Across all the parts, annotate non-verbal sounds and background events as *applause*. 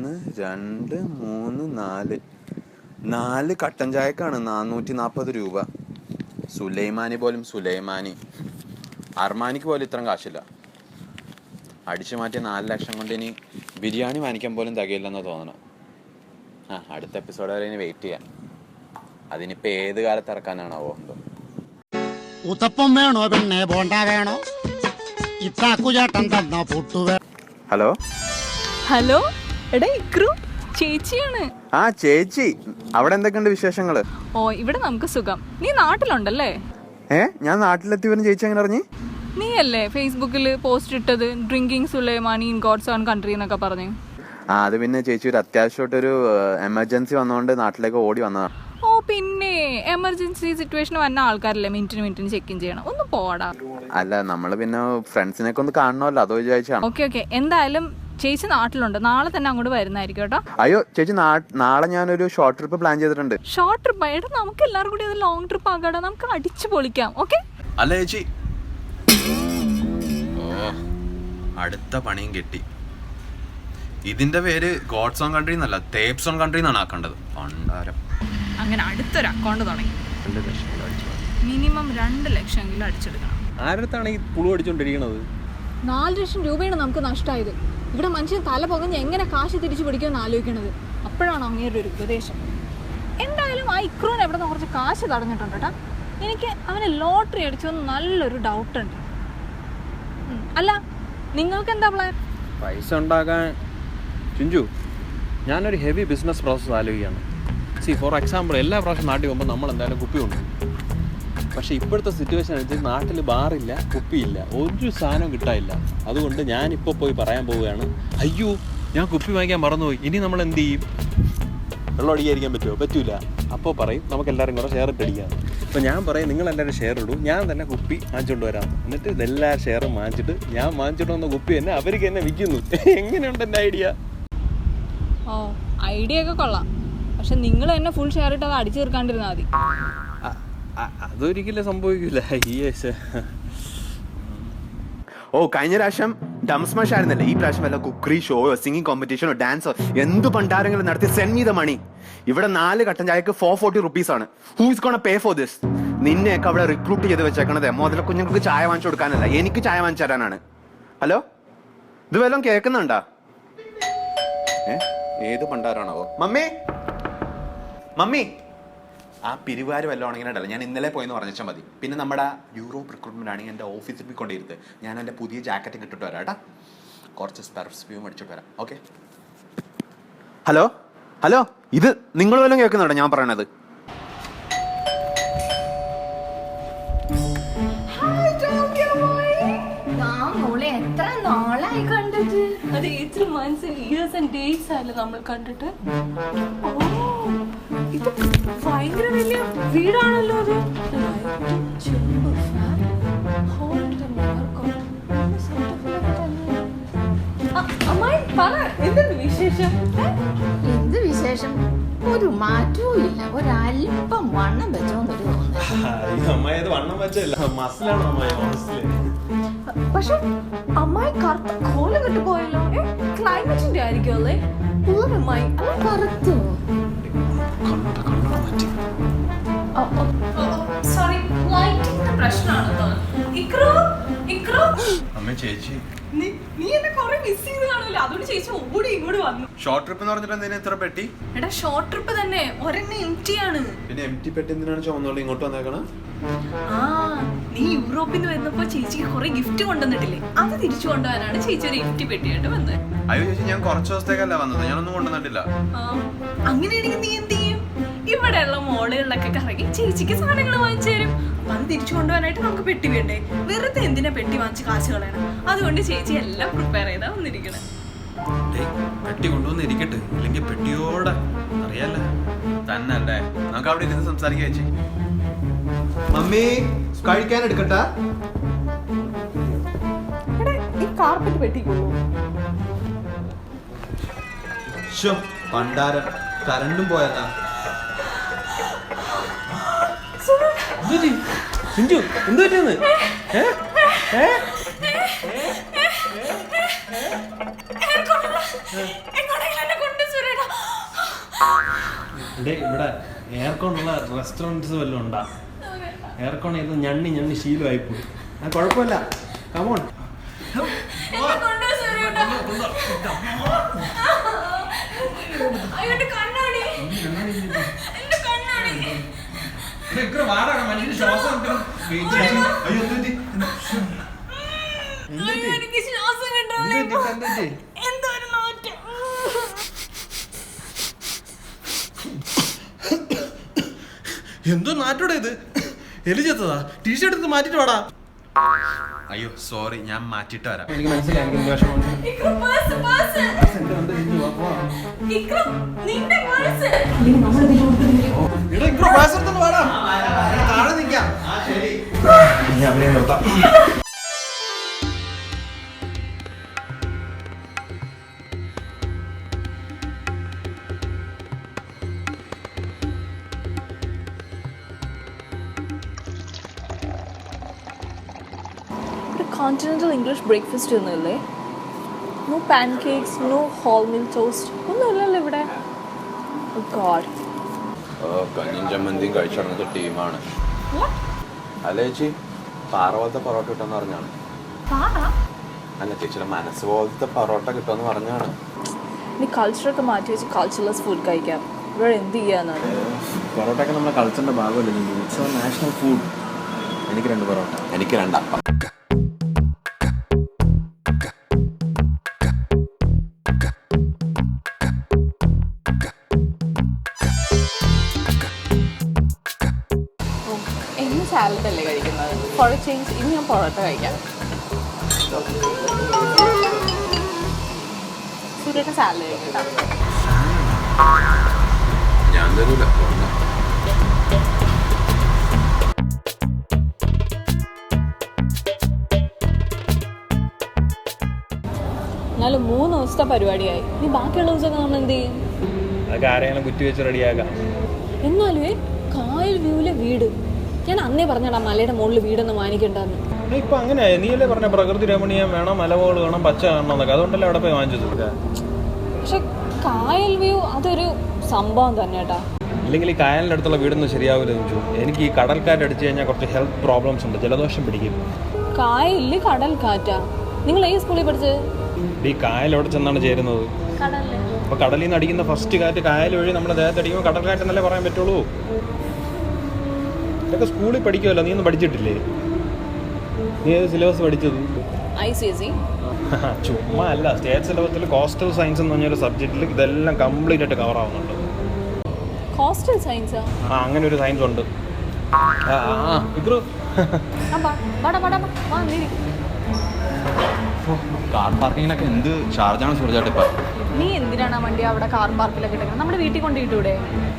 ഒന്ന് രണ്ട് മൂന്ന് നാല്. നാല് കട്ടൻ ചായക്കാണ് നാനൂറ്റി നാൽപ്പത് രൂപ. സുലൈമാനി പോലും സുലൈമാനി. അർമാനിക്ക് പോലും ഇത്രയും കാശില്ല. അടിച്ചു മാറ്റിയ നാല് ലക്ഷം കൊണ്ട് ഇനി ബിരിയാണി വാങ്ങിക്കാൻ പോലും തികയില്ലെന്ന് തോന്നണം. ആ അടുത്ത എപ്പിസോഡ് വരെ ഇനി വെയിറ്റ് ചെയ്യാം. അതിനിപ്പോ ഏത് കാലത്ത് ഇറക്കാനാണാവോ എന്തോ ഉത്തപ്പം വേണോ പിന്നെ ബോണ്ട വേണോ? ഇത്താക്കുചേട്ടൻ തന്ന പുട്ടു ഹലോ? ഹലോ? എടാ ഇക്രു ചേച്ചിയാണ്. ആ ചേച്ചി. അവിടെ എന്തൊക്കെയുണ്ട് വിശേഷങ്ങൾ ഓ ഇവിടെ നമുക്ക് സുഖം. നീ നാട്ടിലുണ്ടല്ലേ? ഏ ഞാൻ നാട്ടിലെത്തി വരും ചേച്ചി അങ്ങനെ പറഞ്ഞു നീ അല്ലേ ഫേസ്ബുക്കിൽ പോസ്റ്റ് ഇട്ടത് drinking sulaimani in God's own country എന്നൊക്കെ പറഞ്ഞു. ആ അത് പിന്നെ ചേച്ചി ഒരു അത്യാവശ്യമായിട്ടൊരു എമർജൻസി വന്നതുകൊണ്ട് നാട്ടിലേക്ക് ഓടി വന്നതാണ് ഓ പിന്നെ എമർജൻസി സിറ്റുവേഷൻ വന്ന ആൾക്കാരല്ലേ? മിനിറ്റിന് മിനിറ്റിന് ചെക്ക് ഇൻ ചെയ്യണം. ഒന്ന് പോടാ. അല്ല നമ്മൾ പിന്നെ ഫ്രണ്ട്സിനെയൊക്കെ ഒന്ന് കാണണമല്ലോ അതോ വിചാരിച്ചാണ്. ഓക്കെ ഓക്കെ എന്തായാലും ചേച്ചി നാട്ടിലുണ്ട്. നാളെ തന്നെ അങ്ങോട്ട് വരുന്നതായിരിക്കും കേട്ടോ. അയ്യോ ചേച്ചി നാളെ ഞാനൊരു ഷോർട്ട് ട്രിപ്പ് പ്ലാൻ ചെയ്തിട്ടുണ്ട്. ഷോർട്ട് ട്രിപ്പ് ആയിട്ട് നമുക്ക് എല്ലാവരും കൂടി അത് ലോങ് ട്രിപ്പ് ആകട്ടെ നമുക്ക് അടിച്ചു പൊളിക്കാം ഓക്കെ അല്ല ചേച്ചി. ഓ അടുത്ത പണിയും കിട്ടി. ഇതിന്റെ പേര് ഗോഡ്സ് ഓൺ കൺട്രി എന്നല്ല തേപ്സ് ഓൺ കൺട്രി എന്നാണ് ആക്കേണ്ടത്. പണ്ടാരം അങ്ങനെ അടുത്തൊരു അക്കൗണ്ട് തുടങ്ങി. മിനിമം രണ്ട് ലക്ഷം എങ്കിലും അടിച്ചെടുക്കണം. ആരടുത്താണ് ഈ പുളു അടിച്ചോണ്ടിരിക്കുന്നത് നാല് ലക്ഷം രൂപയാണ് നമുക്ക് നഷ്ടമായത് ഇവിടെ മനുഷ്യൻ തല പുകഞ്ഞ് എങ്ങനെ കാശ് തിരിച്ചു പിടിക്കുമെന്ന് ആലോചിക്കണത്? അപ്പോഴാണ് അങ്ങേരുടെ ഒരു ഉപദേശം. എന്തായാലും ആ ഇക്രൂന് എവിടെ നിന്ന് കുറച്ച് കാശ് തടഞ്ഞിട്ടുണ്ട് കേട്ടോ എനിക്ക് അവന് ലോട്ടറി അടിച്ചെന്ന് നല്ലൊരു ഡൗട്ട് ഉണ്ട് അല്ല നിങ്ങൾക്ക് എന്താ പ്ലാൻ പൈസ ഉണ്ടാക്കാൻ ചിഞ്ചു ഞാനൊരു ഹെവി ബിസിനസ് പ്രോസസ് ആലോചിക്കുകയാണ്. സി ഫോർ എക്സാമ്പിൾ എല്ലാ പ്രാവശ്യം നാട്ടിൽ പോകുമ്പോൾ നമ്മൾ എന്തായാലും കുപ്പി കൊണ്ട് പക്ഷേ ഇപ്പോഴത്തെ സിറ്റുവേഷൻ അനുസരിച്ച് നാട്ടിൽ ബാറില്ല കുപ്പിയില്ല. ഒരു സാധനം കിട്ടാനില്ല. അതുകൊണ്ട് ഞാനിപ്പോൾ പോയി പറയാൻ പോവുകയാണ്. അയ്യോ ഞാൻ കുപ്പി വാങ്ങിക്കാൻ മറന്നുപോയി. ഇനി നമ്മൾ എന്ത് ചെയ്യും? വെള്ളം അടിക്കാതിരിക്കാൻ പറ്റുമോ? പറ്റൂല. അപ്പോൾ പറയും നമുക്ക് എല്ലാവരും കൂടെ ഷെയർ ഇട്ട് അടിക്കാം. അപ്പോൾ ഞാൻ പറയും നിങ്ങൾ എല്ലാവരും ഷെയർ ഇടൂ. ഞാൻ തന്നെ കുപ്പി വാങ്ങിച്ചുകൊണ്ട് വരാം. എന്നിട്ട് ഇതെല്ലാ ഷെയറും വാങ്ങിച്ചിട്ട് ഞാൻ വാങ്ങിച്ചിട്ട് വന്ന കുപ്പി തന്നെ അവർക്ക് എന്നെ വിൽക്കുന്നു. *laughs* എങ്ങനെയുണ്ട് എന്റെ ഐഡിയ? ഓ ഐഡിയ ഒക്കെ കൊള്ളാം. പക്ഷെ നിങ്ങൾ തന്നെ ഫുൾ ഷെയർ ഇട്ട് അത് അടിച്ചു തീർക്കാണ്ടിരുന്നാൽ മതി. അതൊരിക്കലും സംഭവിക്കില്ല യെസ് ഓ കഴിഞ്ഞ പ്രാവശ്യം ഡംസ് മഷ് ആയിരുന്നല്ലേ? ഈ പ്രാവശ്യം വല്ല കുക്കറി ഷോയോ സിംഗിങ് കോമ്പറ്റീഷനോ ഡാൻസോ എന്ത് പണ്ടാരെങ്കിലും നടത്തി സെൻഡ് മീ ദ മണി. ഇവിടെ നാല് കട്ടൻ ചായക്ക് ഫോർ ഫോർട്ടി റുപ്പീസ് ആണ്. Who is gonna pay for this നിന്നെയൊക്കെ അവിടെ റിക്രൂട്ട് ചെയ്ത് വെച്ചേക്കണത്. മുതല കുഞ്ഞുങ്ങൾക്ക് ചായ വാങ്ങിച്ചു കൊടുക്കാനല്ല. എനിക്ക് ചായ വാങ്ങിച്ചു തരാനാണ്. ഹലോ ഇത് വല്ലതും കേൾക്കുന്നുണ്ടാ? ഏ? ഏത് പണ്ടാരാണാവോ? മമ്മി? മമ്മി? ആ പിരിവാര് വല്ലതും ആണെങ്കിൽ ഉണ്ടല്ല ഞാൻ ഇന്നലെ പോയെന്ന് പറഞ്ഞാൽ മതി. പിന്നെ നമ്മുടെ യൂറോപ്പ് റിക്രൂട്ട്മെന്റ് ആണെങ്കിൽ എന്റെ ഓഫീസിൽ പോയി കൊണ്ടിരുത്ത് ഞാൻ എന്റെ പുതിയ ജാക്കറ്റ് കിട്ടിട്ട് വരാം കേട്ടാ. കുറച്ച് പെർഫ്യൂം അടിച്ചിട്ട് വരാം. ഓക്കെ? ഹലോ? ഹലോ? ഇത് നിങ്ങൾ വല്ലതും കേൾക്കുന്നുണ്ടോ? ഞാൻ പറയണത്. അത് എത്ര മന്ത്സ് ഇയേഴ്സ് ആൻഡ് ഡേയ്സ് ആയല്ലോ നമ്മൾ കണ്ടിട്ട്. ഇത് ഭയങ്കര വലിയ വീടാണല്ലോ അത്. എന്ത് വിശേഷം? എന്ത് വിശേഷം? ഒരു മാറ്റവും ഇല്ല. ഒരല്പം വണ്ണം വെച്ചോന്നൊരു തോന്നൽ അമ്മായി അത് വണ്ണം വെച്ചല്ല മസിലാണ് അമ്മായി മനസ്സിൽ പക്ഷെ അമ്മായി കറുത്ത കോലം കിട്ടു പോയല്ലോ. ക്ലൈമറ്റിന്റെ ആയിരിക്കും അല്ലേ? പൂർണമായി കറുത്തു? സോറി ലൈറ്റിന്റെ പ്രശ്നമാണ് ഇക്രോ അമ്മ ചേച്ചി. നീ നീ എന്നെ കുറെ മിസ് ചെയ്ത് കാണൂല അതുകൊണ്ട് ചേച്ചി ഓടി ഇങ്ങോട്ട് വന്നു. ഷോർട്ട് ട്രിപ്പ് എന്ന് പറഞ്ഞിട്ട് എന്തിനാ ഇത്ര പെട്ടി? എടാ ഷോർട്ട് ട്രിപ്പ് തന്നെ. ഒരെണ്ണം എംറ്റി ആണ്. പിന്നെ എംറ്റി പെട്ടി എന്തിനാണ് ഇങ്ങോട്ട് വന്നേക്കണം? ആ നീ യൂറോപ്പിൽ നിന്ന് വരുന്നപ്പോ ചേച്ചിക്ക് കുറെ ഗിഫ്റ്റ് കൊണ്ടുവന്നിട്ടില്ലേ? അത് തിരിച്ചു കൊണ്ടുപോകാനാണ് ചേച്ചി ഒരു എംറ്റി പെട്ടിയായിട്ട് വന്നത് അയ്യോ ചേച്ചി ഞാൻ കുറച്ച് ദിവസത്തേക്കല്ല വന്നത്. ഞാനൊന്നും കൊണ്ടുവന്നിട്ടില്ല. ആ, അങ്ങനെയാണെങ്കിൽ നീ എന്ത് ഇവിടെയുള്ള മോളുകളിലൊക്കെ കറങ്ങി ചേച്ചിക്ക് സാധനങ്ങൾ വാങ്ങിച്ചു തരും. അപ്പൊ അത് തിരിച്ചു കൊണ്ടുപോകാനായിട്ട് നമുക്ക് പെട്ടി വേണ്ടേ? വെറുതെ എന്തിനാ പെട്ടി വാങ്ങിച്ച് കാശ് കളയണം? അതുകൊണ്ട് ചേച്ചി എല്ലാം പ്രിപ്പയർ ചെയ്താ വന്നിരിക്കണേ. പെട്ടി കൊണ്ടുവന്ന് ഇരിക്കട്ടെ. ഇല്ലെങ്കിൽ പെട്ടിയോടെ അറിയാല്ല. തന്നെ അല്ലേ നമുക്ക് അവിടെ ഇരുന്ന് സംസാരിക്കുക ചേച്ചി. മമ്മി കഴിക്കാൻ എടുക്കട്ടാ? ഈ കാർപ്പറ്റ് പെട്ടിക്കുള്ളൂ പണ്ടാരം. കരണ്ടും പോയതാ. ചിഞ്ചു എന്ത് പറ്റിയെന്ന് ഏ? ഏ? ഇവിടെ ഇവിടെ എയർകോൺ ഉള്ള റെസ്റ്റോറന്റ്സ് വല്ലതും ഉണ്ടാ? എയർകോൺ ചെയ്ത് ഞണ്ണി ഞണ്ണി ശീലമായി പോയി ആ കുഴപ്പമില്ല. കമോൺ. അയ്യോ, എന്റെ കണ്ണാടി എന്റെ കണ്ണാടി അയ്യോ, എനിക്ക് ശ്വാസം കിട്ടാനില്ല ഇപ്പൊ. എന്തോ നാറ്റോടെ മാറ്റം. എന്തോ നാട്ടോടെ ഇത്? എലിച്ചെത്തതാ ടീഷർട്ട് എടുത്ത് മാറ്റിട്ട് വാടാ. അയ്യോ സോറി ഞാൻ മാറ്റിട്ട് വരാം. എനിക്ക് മനസ്സിലായി എനിക്ക് വിഷമം ഒരു കോണ്ടിനെന്റൽ ഇംഗ്ലീഷ് ബ്രേക്ക്ഫാസ്റ്റ് ഒന്നുമില്ലേ no pancakes no whole meal toast ഒന്നുമില്ലല്ലോ ഇവിടെ. Oh ഗോഡ് കഞ്ഞിയും ചമ്മന്തിയും കഴിച്ചിറങ്ങുന്ന ടീമാണ്. അല്ല ചേച്ചി? പാറ പോലത്തെ പൊറോട്ട കിട്ടുമെന്ന് പറഞ്ഞാണ്. അല്ല ചേച്ചിയുടെ മനസ്സ് പോലത്തെ പൊറോട്ട കിട്ടുമെന്ന് പറഞ്ഞാണ്. ഇനി കൾച്ചറൊക്കെ മാറ്റി വെച്ച് കൾച്ചർലെസ് ഫുഡ് കഴിക്കാം. ഇവിടെ എന്ത് ചെയ്യാന്നാണ് പൊറോട്ടയൊക്കെ നമ്മുടെ കൾച്ചറിന്റെ ഭാഗമല്ലേ ഇറ്റ്സ് നാഷണൽ ഫുഡ് എനിക്ക് രണ്ട് പൊറോട്ട. എനിക്ക് രണ്ടപ്പം ഫോർ ചേഞ്ച് ഇനി ഞാൻ പൊറോട്ട കഴിക്കാം. സൂര്യയുടെ സാലഡ് കഴിക്കട്ടോ ഞാൻ തരൂല പോണ്ട. എന്നാലും മൂന്ന് ദിവസത്തെ പരിപാടിയായി. ഇനി ബാക്കിയുള്ള ദിവസമൊക്കെ നമ്മൾ എന്ത് ചെയ്യും? അതൊക്കെ ആരെങ്കിലും കുറ്റി വെച്ച് റെഡിയാക്കാം എന്നാലും കായൽ വ്യൂവിലെ വീട്. ഞാൻ അന്നേ പറഞ്ഞടാ മലയുടെ മുകളിൽ വീടൊന്നും വാങ്ങിക്കണ്ടെന്ന്. ഇപ്പൊ അങ്ങനെ നീയല്ലേ പറഞ്ഞ പ്രകൃതി രമണീയം വേണം മലമുകൾ വേണം പച്ച കാണണം എന്നൊക്കെ. അതുകൊണ്ടല്ലേ അവിടെ പോയി വാങ്ങിച്ചത്? പക്ഷെ കായൽ വ്യൂ അതൊരു സംഭവം തന്നെ കേട്ടാ അല്ലെങ്കിൽ ഈ കായലിന്റെ അടുത്തുള്ള വീടൊന്നും ശരിയാവില്ല ചോദിച്ചു. എനിക്ക് ഈ കടൽക്കാറ്റ് അടിച്ചു കഴിഞ്ഞാൽ കുറച്ച് ഹെൽത്ത് പ്രോബ്ലംസ് ഉണ്ട്. ജലദോഷം പിടിക്കും. കായലിൽ കടൽ കാറ്റാ നിങ്ങൾ ഏത് സ്കൂളിൽ പഠിച്ചത് ഈ കായൽ എവിടെ ചെന്നാണ് ചേരുന്നത്? കടലിൽ. അപ്പൊ കടലിൽ നിന്ന് അടിക്കുന്ന ഫസ്റ്റ് കാറ്റ് കായൽ വഴി നമ്മുടെ ദേഹത്ത് അടിക്കുമ്പോൾ കടൽ കാറ്റ് എന്നല്ലേ പറയാൻ പറ്റുള്ളൂ? ഇതൊക്കെ സ്കൂളിൽ പഠിക്കുമല്ലോ നീ ഒന്നും പഠിച്ചിട്ടില്ലേ? നീ ഏത് സിലബസ് പഠിച്ചത്? ഐ സി എസ് *laughs* ചുമ്മാ അല്ല സ്റ്റേറ്റ് സിലബസിൽ കോസ്റ്റൽ സയൻസ് എന്ന് പറഞ്ഞൊരു സബ്ജക്റ്റിൽ ഇതെല്ലാം കംപ്ലീറ്റ് ആയിട്ട് കവർ ആവുന്നുണ്ട്. കോസ്റ്റൽ സയൻസ് ആ? അങ്ങനെ ഒരു സയൻസ് ഉണ്ട്. ആ, ഇക്രു. കാർ പാർക്കിങ്ങിനൊക്കെ എന്ത് ചാർജാണ് സുഹൃത്തായിട്ട് ഇപ്പൊ? നീ എന്തിനാണ് ആ വണ്ടി അവിടെ കാർ പാർക്കിലൊക്കെ ഇട്ടേക്കുന്നത് നമ്മുടെ വീട്ടിൽ കൊണ്ടിട്ടൂടെ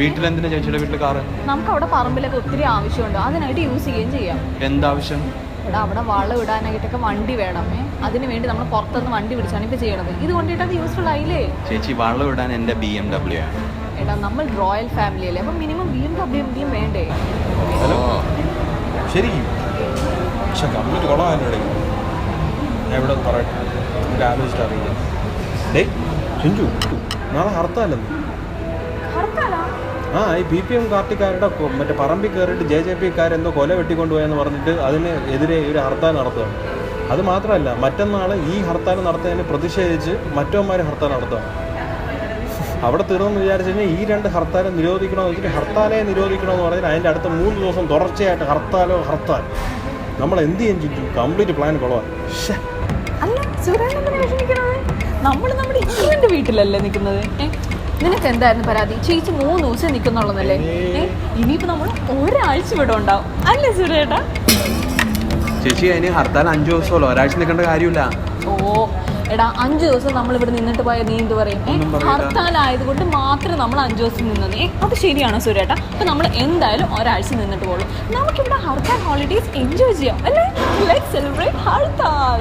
വീട്ടിൽ എന്തിനാ ചേച്ചിയുടെ വീട്ടിൽ കാറ് നമുക്ക് അവിടെ പറമ്പിലൊക്കെ ഒത്തിരി ആവശ്യമുണ്ട്. അതിനായിട്ട് യൂസ് ചെയ്യുകയും ചെയ്യാം. എന്താവശ്യം? ഇവിടെ അവിടെ വളം ഇടാനായിട്ടൊക്കെ വണ്ടി വേണമേ അതിന് വേണ്ടി നമ്മൾ പുറത്തുനിന്ന് വണ്ടി പിടിച്ചാണ് ഇപ്പൊ ചെയ്യണത്. ഇത് കൊണ്ടിട്ട് അത് യൂസ്ഫുൾ ആയില്ലേ? ചേച്ചി വളം ഇടാൻ എന്റെ ബി എം ഡബ്ല്യു ആണ്. എടാ നമ്മൾ റോയൽ ഫാമിലി അല്ലേ? അപ്പൊ മിനിമം ബി എം ഡബ്ല്യു എങ്കിലും വേണ്ടേ? ഹലോ? ശരി. പക്ഷെ കംപ്ലീറ്റ് കുളമല്ലേ ഒന്ന് പറയട്ടെ? ആലോചിച്ചിട്ട് ഡേയ് ചിഞ്ചു നാളെ ഹർത്താലെന്ന് ഹർത്താലാ? ആ ഈ ബി പി എം പാർട്ടിക്കാരുടെ മറ്റേ പറമ്പിൽ കയറിയിട്ട് ജെ ജെ പിക്കാരെന്തോ കൊല വെട്ടിക്കൊണ്ടുപോയെന്ന് പറഞ്ഞിട്ട് അതിന് എതിരെ ഒരു ഹർത്താൽ നടത്തുകയാണ് അത് മാത്രമല്ല മറ്റന്നാൾ ഈ ഹർത്താൽ നടത്തുന്നതിന് പ്രതിഷേധിച്ച് മറ്റവന്മാർ ഹർത്താൽ നടത്തുകയാണ് അവിടെ തീർന്നെന്ന് വിചാരിച്ചു കഴിഞ്ഞാൽ ഈ രണ്ട് ഹർത്താലും നിരോധിക്കണമെന്ന് വെച്ചിട്ട് ഹർത്താലെ നിരോധിക്കണമെന്ന് പറഞ്ഞാൽ അതിന്റെ അടുത്ത മൂന്ന് ദിവസം തുടർച്ചയായിട്ട് ഹർത്താലോ ഹർത്താൽ. നമ്മൾ എന്ത് ചെയ്യും ചുറ്റും കംപ്ലീറ്റ് പ്ലാൻ കൊളവാണ് വിഷമിക്കണത് നമ്മൾ നമ്മുടെ ഇവന്റെ വീട്ടിലല്ലേ നിൽക്കുന്നത് നിനക്ക് എന്തായിരുന്നു പരാതി? ചേച്ചി മൂന്ന് ദിവസം നിൽക്കുന്നുള്ളതല്ലേ? ഇനിയിപ്പോ നമ്മൾ ഒരാഴ്ച ഇവിടെ ഉണ്ടാവും. അല്ലേ സുരേട്ടാ? ചേച്ചി അതിന് ഹർത്താൽ അഞ്ചു ദിവസമല്ലോ ഒരാഴ്ച നിൽക്കേണ്ട കാര്യമില്ല. ഓ എടാ അഞ്ച് ദിവസം നമ്മൾ ഇവിടെ നിന്നിട്ട് പോയ നീ എന്ത് പറയും? ഹർത്താലായതുകൊണ്ട് മാത്രം നമ്മൾ അഞ്ച് ദിവസം നിന്നത്. അത് ശരിയാണോ സൂര്യേട്ടാ. അപ്പൊ നമ്മൾ എന്തായാലും ഒരാഴ്ച നിന്നിട്ട് പോകും നമുക്കിവിടെ ഹർത്താൽ ഹോളിഡേസ് എൻജോയ് ചെയ്യാം അല്ലേ? Let celebrate hartal.